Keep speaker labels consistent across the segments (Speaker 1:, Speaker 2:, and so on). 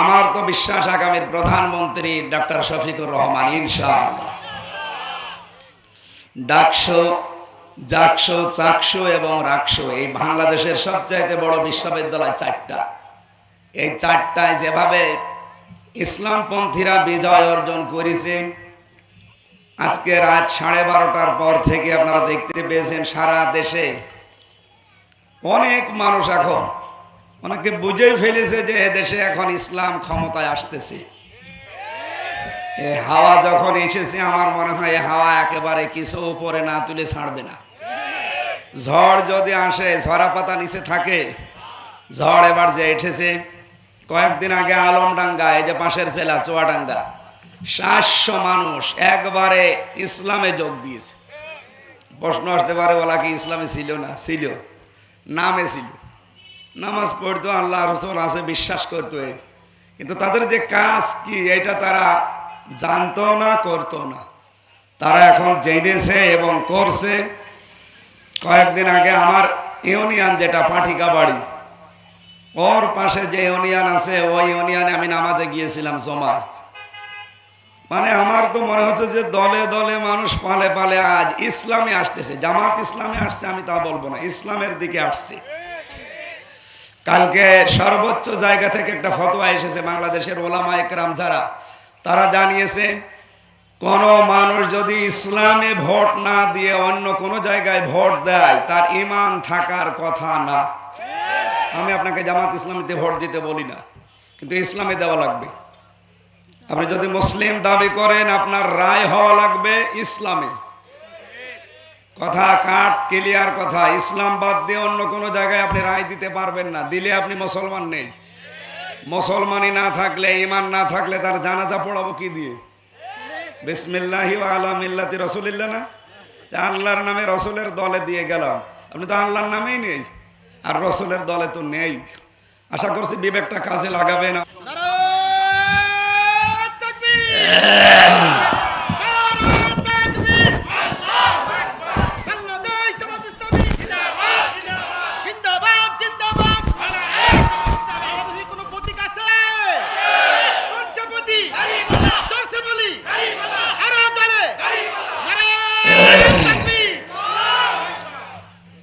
Speaker 1: আমার তো বিশ্বাস আগামীর প্রধানমন্ত্রী ডাক্তার শফিকুর রহমান, ইনশাআল্লাহ। ডাকশো জাকশো চাকশো এবং রাকশো এই বাংলাদেশের সবচাইতে বড় বিশ্ববিদ্যালয় চারটা। এই চারটায় যেভাবে ইসলামপন্থীরা বিজয় অর্জন করেছে, আজকে রাত সাড়ে বারোটার পর থেকে আপনারা দেখতে পেয়েছেন, সারা দেশে অনেক মানুষ এখন অনেকে বুঝেই ফেলেছে যে দেশে এখন ইসলাম ক্ষমতায় আসতেছে। এ হাওয়া যখন এসেছে, আমার মনে হয় হাওয়া একেবারে কিছু উপরে না তুলে ছাড়বে না। ঝড় যদি আসে, ঝরা পাতা নিচে থাকে, ঝড় এবার যে এসেছে, কয়েকদিন আগে আলমডাঙ্গা, এই যে পাশের জেলা, চুয়াডাঙ্গা, সাতশো মানুষ একবারে ইসলামে যোগ দিয়েছে। প্রশ্ন আসতে পারে বলা কি ইসলামে ছিল না? ছিল। নামে ছিল। নামাজ পড়তো আল্লাহ রসুল আছে, বিশ্বাস করতো কিন্তু তাদের যে কাজ কি, এটা তারা জানতো না, করতো না। তারা এখন জেনেছে এবং করছে। কয়েকদিন আগে আমার ইউনিয়ন যেটা পাঠিকা বাড়ি, ওর পাশে যে ইউনিয়ন আছে, ওই ইউনিয়নে আমি নামাজে গিয়েছিলাম জমা মানে আমার তো মনে হচ্ছে যে দলে দলে মানুষ পালে পালে আজ ইসলামে আসতেছে, জামাত ইসলামে আসছে, আমি তা বলব না, ইসলামের দিকে আসছে। কালকে সর্বোচ্চ জায়গা থেকে একটা ফতোয়া এসেছে বাংলাদেশের ওলামা একরাম যারা, তারা জানিয়েছে, কোন মানুষ যদি ইসলামে ভোট না দিয়ে অন্য কোনো জায়গায় ভোট দেয়, তার ইমান থাকার কথা না। আমি আপনাকে জামাত ইসলামীতে ভোট দিতে বলি না, কিন্তু ইসলামে দেওয়া লাগবে। আপনি যদি মুসলিম দাবি করেন, আপনার রায় হওয়া লাগবে ইসলামে। কথা কাট ক্লিয়ার কথা। ইসলাম বাদ দিয়ে অন্য কোনো জায়গায় আপনি রায় দিতে পারবেন না। দিলে আপনি মুসলমান নেই। মুসলমানই না থাকলে, ইমান না থাকলে তার জানাজা পড়াবো কি দিয়ে? বিসমিল্লাহি আলা মিল্লাতি রসুলিল্লাহ না? আল্লাহর নামে রসুলের দলে দিয়ে গেলাম। আপনি তো আল্লাহর নামেই নেই। আর রসুলের দলে তো নেই। আশা করছি বিবেকটা কাজে লাগাবে না
Speaker 2: নারায়ণ তাকবীর! নারায়ণ তাকবীর! বাংলাদেশ জামাত ইসলামী! জিন্দাবাদ, জিন্দাবাদ! বাংলাদেশে কোনো প্রতীক আছে? পঞ্চপতি! জোরসে বলি! আরও জোরে! নারায়ণ তাকবীর!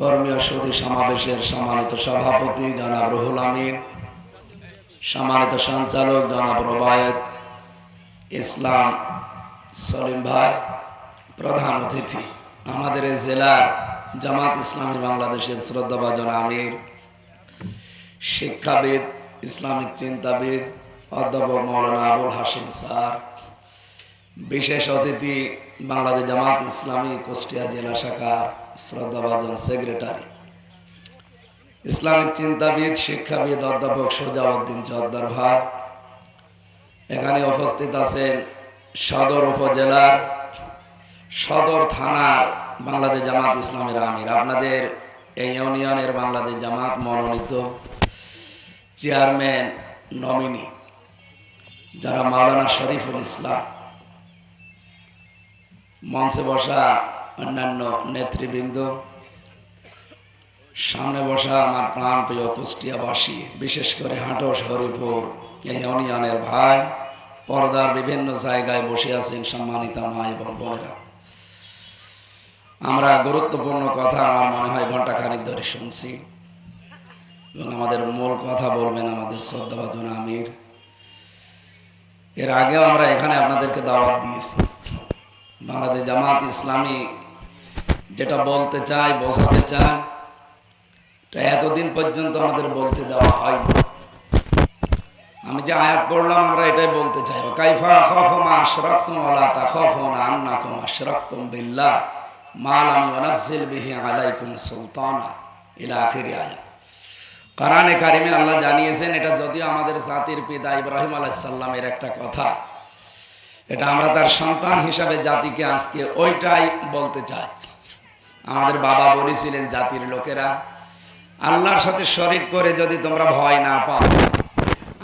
Speaker 1: কর্মীয় সদী সমাবেশের সম্মানিত সভাপতি জনাব রুহুল আমিন, সম্মানিত সঞ্চালক জনাব রবায়ত ইসলাম সলিম ভাই, প্রধান অতিথি। আমাদের এই জেলার জামাত ইসলামী বাংলাদেশের শ্রদ্ধাভাজন আমির, শিক্ষাবিদ, ইসলামিক চিন্তাবিদ, অধ্যাপক মৌলানা আবুল হাসিম স্যার, বিশেষ অতিথি বাংলাদেশ জামাত ইসলামী কুষ্টিয়া জেলা শাখার শ্রদ্ধাভাজন সেক্রেটারি। ইসলামিক চিন্তাবিদ, শিক্ষাবিদ, অধ্যাপক সোজাউদ্দিন চদ্দার ভাই। এখানে উপস্থিত আছেন সদর উপজেলার সদর থানার বাংলাদেশ জামাত ইসলামের আমির। আপনাদের এই ইউনিয়নের বাংলাদেশ জামাত মনোনীত চেয়ারম্যান নমিনি, যারা মাওলানা শরীফুল ইসলাম, মঞ্চে বসা অন্যান্য নেতৃবৃন্দ, সামনে বসা আমার প্রাণ প্রিয় কুষ্টিয়াবাসী, বিশেষ করে হাটস হরিপুর এই ইউনিয়নের ভাই, পর্দার বিভিন্ন জায়গায় বসে আছেন সম্মানিত মা এবং বোনেরা। আমরা গুরুত্বপূর্ণ কথা আমার মনে হয় ঘণ্টা খানিক ধরে শুনছি এবং আমাদের মূল কথা বলবেন আমাদের শ্রদ্ধাভাজন আমির। এর আগেও আমরা এখানে আপনাদেরকে দাওয়াত দিয়েছি। বাংলাদেশ জামাত ইসলামী যেটা বলতে চাই, বোঝাতে চায় এটা এতদিন পর্যন্ত আমাদের বলতে দেওয়া হয় আমি যে আয়াত পড়লাম, আমরা এটাই বলতে চাই। কাইফা খফমা আশরাক্তুম ওয়ালা তাখাফুনা আন্নাকুম আশরাক্তুম বিল্লাহ মাল আমি ইউনাজ্জিল বিহি আলাইকুম সুলতানা। ইলা আখিরি আয়াত। কোরআনে কারিমে আল্লাহ জানিয়েছেন, এটা যদিও আমাদের জাতির পিতা ইব্রাহিম আলাইহিস সালামের একটা কথা, এটা আমরা তার সন্তান হিসাবে জাতিকে আজকে ওইটাই বলতে চাই। আমাদের বাবা বলেছিলেন জাতির লোকেরা, আল্লাহর সাথে শরিক করে যদি তোমরা ভয় না পাও,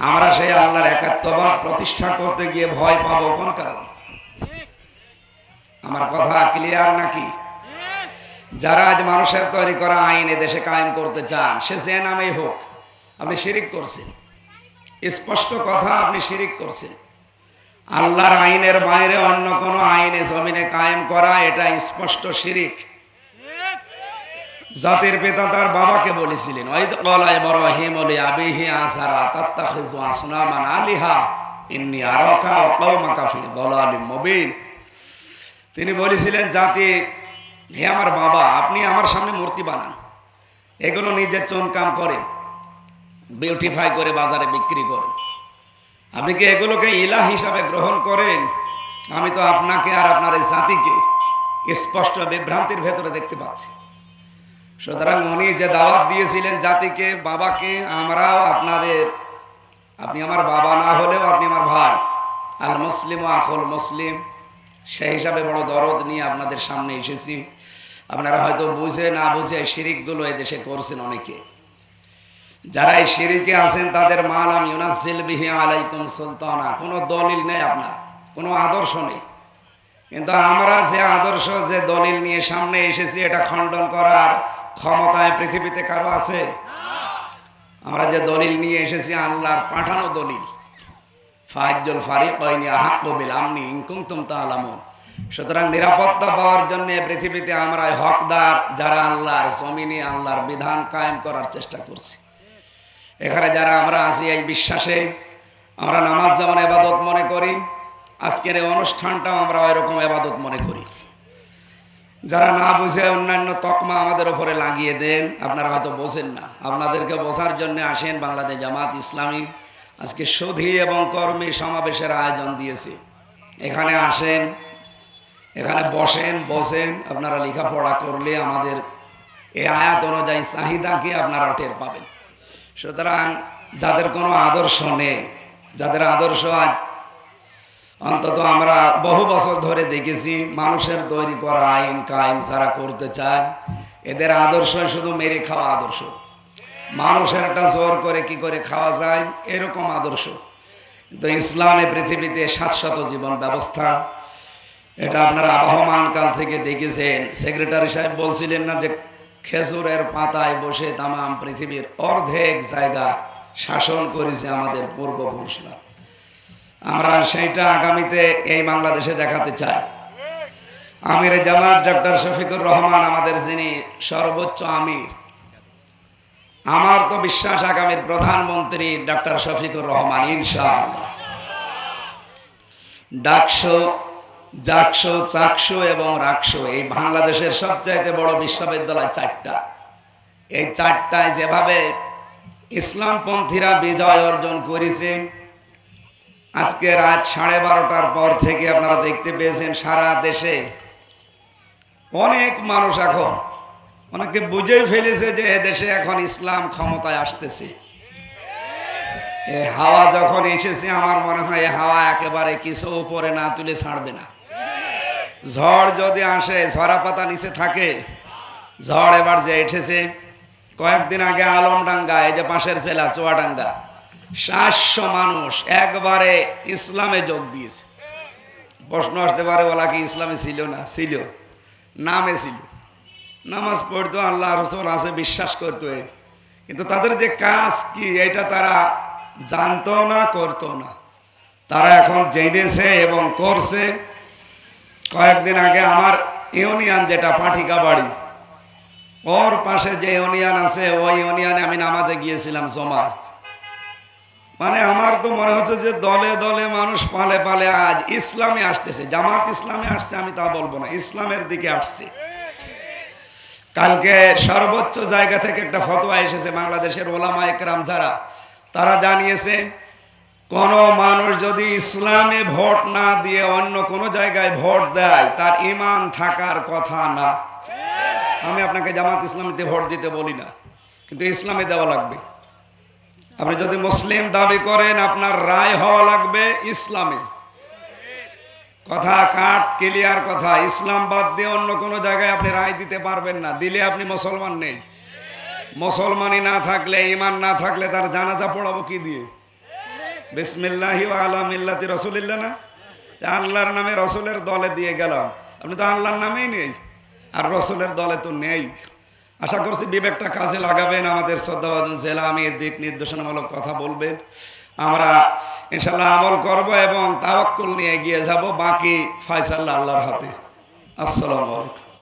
Speaker 1: আমরা সেই আল্লাহর একাত্মবাদ প্রতিষ্ঠা করতে গিয়ে ভয় পাবো কোন কারণ? আমার কথা ক্লিয়ার নাকি? যারা আজ মানুষের তৈরি করা আইন দেশে কায়েম করতে চান, সে যে নামেই হোক, আপনি শিরিক করছেন। স্পষ্ট কথা, আপনি শিরিক করছেন। আল্লাহর আইনের বাইরে অন্য কোনো আইনে জমিনে কায়েম করা, এটা স্পষ্ট শিরিক। জাতির পিতা তার বাবাকে বলেছিলেন তিনি বলেছিলেন, জাতি, হে আমার বাবা, আপনি আমার সামনে মূর্তি বানান। এগুলো নিজের চুনকাম করেন বিউটিফাই করে বাজারে বিক্রি করেন। আপনি কি এগুলোকে ইলা হিসাবে গ্রহণ করেন? আমি তো আপনাকে আর আপনার এই জাতিকে স্পষ্ট বিভ্রান্তির ভেতরে দেখতে পাচ্ছি। সুতরাং উনি যে দাওয়াত দিয়েছিলেন জাতিকে, বাবাকে, আমরাও আপনাদের, আপনি আমার বাবা না হলেও আপনি আমার ভাই। আল মুসলিম ও আখল মুসলিম, সেই হিসাবে বড় দরদ নিয়ে আপনাদের সামনে এসেছি। আপনারা হয়তো বুঝে না বুঝে এই শিরিকগুলো এদেশে করছেন অনেকে। যারা এই শিরিকে আছেন, তাদের মালাম ইউনাসিল বিহি আলাইকুম সুলতানা। কোনো দলিল নেই আপনার, কোনো আদর্শ নেই। কিন্তু আমরা যে আদর্শ, যে দলিল নিয়ে সামনে এসেছি, এটা খণ্ডন করার ক্ষমতায় পৃথিবীতে কারও আছে? আমরা যে দলিল নিয়ে এসেছি, আল্লাহর পাঠানো দলিল। ফাহাজ্জুল ফারিক বাইনি আহাক্কু বিল আমনি ইন কুনতুম তাআলামুন। সুতরাং নিরাপত্তা পাওয়ার জন্য পৃথিবীতে আমরা হকদার যারা আল্লাহর জমিনে, আল্লাহর বিধান কায়েম করার চেষ্টা করছি। এখানে যারা আমরা আছি এই বিশ্বাসে, আমরা নামাজ যেমন এবাদত মনে করি আজকের এই অনুষ্ঠানটাও আমরা এরকম এবাদত মনে করি। যারা না বুঝে অন্যান্য তকমা আমাদের ওপরে লাগিয়ে দেন, আপনারা হয়তো বোঝেন না। আপনাদেরকে বোঝার জন্য আসেন বাংলাদেশ জামাত ইসলামী। আজকে সুধী এবং কর্মী সমাবেশের আয়োজন দিয়েছে। এখানে আসেন, এখানে বসেন বসেন আপনারা লেখাপড়া করলে আমাদের এই আয়াত অনুযায়ী চাহিদাকে আপনারা টের পাবেন। সুতরাং যাদের কোনো আদর্শ নেই, যাদের আদর্শ আজ অন্তত আমরা বহু বছর ধরে দেখেছি, মানুষের তৈরি করা আইন কায়েম যারা করতে চায়, এদের আদর্শ শুধু মেরে খাওয়া আদর্শ। মানুষের একটা জোর করে কি করে খাওয়া যায়, এরকম আদর্শ। কিন্তু ইসলামে পৃথিবীতে শাশ্বত জীবন ব্যবস্থা, এটা আপনারা আবহমান কাল থেকে দেখেছেন। সেক্রেটারি সাহেব বলছিলেন না যে, খেজুরের পাতায় বসে তামাম পৃথিবীর অর্ধেক জায়গা শাসন করেছে আমাদের পূর্বপুরুষরা। আমরা সেইটা আগামীতে এই বাংলাদেশে দেখাতে চাই। আমির জামাত ডক্টর শফিকুর রহমান আমাদের যিনি সর্বোচ্চ আমির, আমার তো বিশ্বাস আগামীর প্রধানমন্ত্রী ডক্টর শফিকুর রহমান, ইনশাআল্লাহ। ডাকশো জাকশো চাকশো এবং রাকশো এই বাংলাদেশের সবচাইতে বড় বিশ্ববিদ্যালয় চারটা। এই চারটায় যেভাবে ইসলামপন্থীরা বিজয় অর্জন করেছে আজকে রাত সাড়ে বারোটার পর থেকে আপনারা দেখতে পেয়েছেন সারা দেশে অনেক মানুষ এখন অনেকে বুঝেই ফেলেছে যে দেশে এখন ইসলাম ক্ষমতায় আসতেছে। এ হাওয়া যখন এসেছে, আমার মনে হয় এ হাওয়া একেবারে কিছু উপরে না তুলে ছাড়বে না। ঝড় যদি আসে, ঝরা পাতা নিচে থাকে, ঝড় এবার যে এসেছে, কয়েকদিন আগে আলমডাঙ্গা, এই যে পাশের জেলা, চুয়াডাঙ্গা সাতশো মানুষ একবারে ইসলামে যোগ দিয়েছে। প্রশ্ন আসতে পারে বলা কি ইসলামে ছিল না? ছিল। নামে ছিল। নামাজ পড়তো, আল্লাহ রসুল আছে, বিশ্বাস করতো কিন্তু তাদের যে কাজ কি, এটা তারা জানতো না, করতো না। তারা এখন জেনেছে এবং করছে। কয়েকদিন আগে আমার ইউনিয়ন যেটা, পাঠিকা বাড়ি, ওর পাশে যে ইউনিয়ন আছে, ওই ইউনিয়নে আমি নামাজে গিয়েছিলাম জমা মানে আমার তো মনে হচ্ছে যে দলে দলে মানুষ পালে পালে আজ ইসলামে আসতেছে, জামাত ইসলামে আসছে, আমি তা বলব না, ইসলামের দিকে আসছে। কালকে সর্বোচ্চ জায়গা থেকে একটা ফতোয়া এসেছে বাংলাদেশের ওলামা একরাম যারা, তারা জানিয়েছে, কোন মানুষ যদি ইসলামে ভোট না দিয়ে অন্য কোন জায়গায় ভোট দেয়, তার ইমান থাকার কথা না। আমি আপনাকে জামাত ইসলামীতে ভোট দিতে বলি না, কিন্তু ইসলামে দেওয়া লাগবে। আপনি যদি মুসলিম দাবি করেন, আপনার রায় হওয়া লাগবে ইসলামে। কথা কাট ক্লিয়ার কথা। ইসলাম বাদ দিয়ে অন্য কোনো জায়গায় আপনি রায় দিতে পারবেন না। দিলে আপনি মুসলমান নেই। মুসলমানই না থাকলে, ইমান না থাকলে তার জানাজা পড়াবো কি দিয়ে? বিসমিল্লাহি আলা মিল্লাতি রসুলিল্লাহ না? আল্লাহর নামে রসুলের দলে দিয়ে গেলাম। আপনি তো আল্লাহর নামেই নেই। আর রসুলের দলে তো নেই। আশা করছি বিবেকটা কাজে লাগাবেন, আমাদের শ্রদ্ধাবাদ জেলা আমির দিক নির্দেশনামূলক কথা বলবেন। আমরা ইনশাল্লাহ আমল করব এবং তাওয়াক্কুল নিয়ে এগিয়ে যাব, বাকি ফয়সাল্লাহ আল্লাহর হাতে। আসসালামু আলাইকুম।